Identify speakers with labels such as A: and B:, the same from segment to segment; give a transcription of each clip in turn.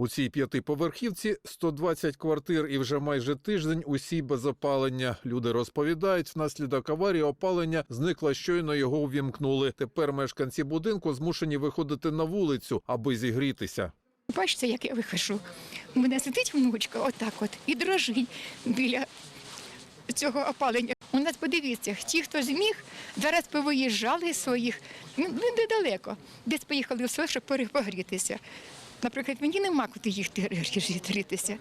A: У цій п'ятиповерхівці 120 квартир і вже майже тиждень усі без опалення. Люди розповідають, внаслідок аварії опалення зникло щойно його увімкнули. Тепер мешканці будинку змушені виходити на вулицю, аби зігрітися.
B: Бачите, як я вихожу. У мене сидить внучка отак от і дрожить біля цього опалення. У нас подивіться, ті, хто зміг, зараз повиїжджали своїх, ну недалеко, десь поїхали в село, щоб перепогрітися. Наприклад, мені нема куди їхати грітися.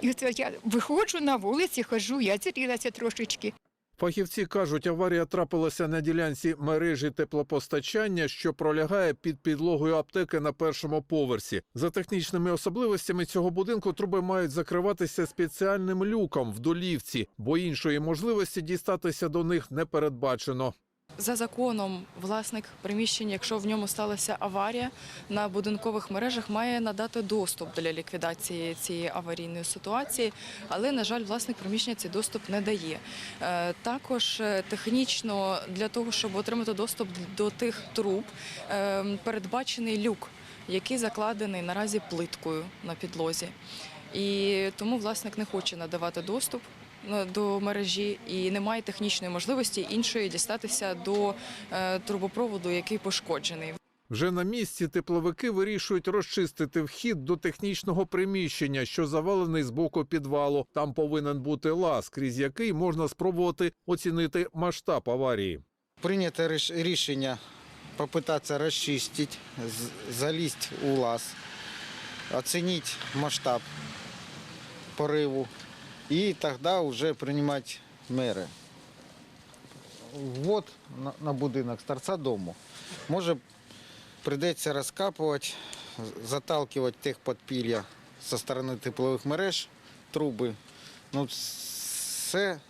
B: І от я виходжу на вулиці, хожу, я зрілася трошечки.
A: Фахівці кажуть, аварія трапилася на ділянці мережі теплопостачання, що пролягає під підлогою аптеки на першому поверсі. За технічними особливостями цього будинку труби мають закриватися спеціальним люком в долівці, бо іншої можливості дістатися до них не передбачено.
C: За законом, власник приміщення, якщо в ньому сталася аварія на будинкових мережах, має надати доступ для ліквідації цієї аварійної ситуації, але на жаль, власник приміщення цей доступ не дає. Е, Також е, технічно для того, щоб отримати доступ до тих труб, е, передбачений люк, який закладений наразі плиткою на підлозі. І тому власник не хоче надавати доступ до мережі і немає технічної можливості іншої дістатися до е, трубопроводу, який пошкоджений.
A: Вже на місці тепловики вирішують розчистити вхід до технічного приміщення, що завалений з боку підвалу. Там повинен бути лаз, крізь який можна спробувати оцінити масштаб аварії.
D: Прийнято ріш- рішення попытаться розчистити, з- залізти у лаз, оцінити масштаб пориву і тоді вже приймати міри. Ввод на, на будинок з торця дому. Може прийдеться розкапувати, заталкивати техподпілля зі сторони теплових мереж, труби. Ну, все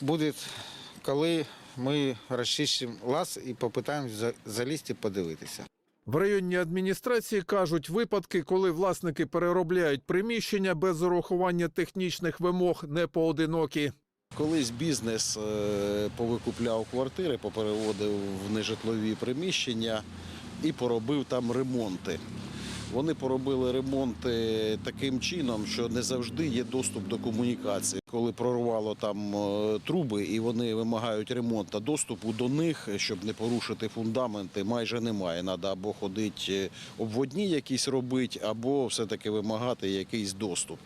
D: буде, коли ми розчистимо лаз і попитаємось за- залізти подивитися.
A: В районній адміністрації кажуть, випадки, коли власники переробляють приміщення без урахування технічних вимог, не поодинокі.
E: Колись бізнес е, повикупляв квартири, попереводив в нежитлові приміщення і поробив там ремонти. Вони поробили ремонти таким чином, що не завжди є доступ до комунікації. Коли прорвало там е, труби і вони вимагають ремонту, доступу до них, щоб не порушити фундаменти, майже немає. Треба або ходити обводні якісь робити, або все-таки вимагати якийсь доступ.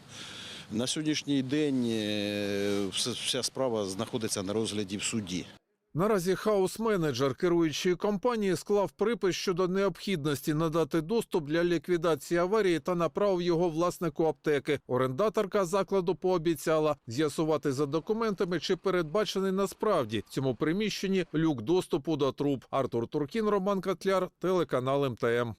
E: На сьогоднішній день е, вся справа знаходиться на розгляді в суді.
A: Наразі хаус-менеджер керуючої компанії склав припис щодо необхідності надати доступ для ліквідації аварії та направив його власнику аптеки. Орендаторка закладу пообіцяла з'ясувати за документами, чи передбачений насправді в цьому приміщенні люк доступу до труб. Артур Туркін, Роман Котляр, телеканал МТМ.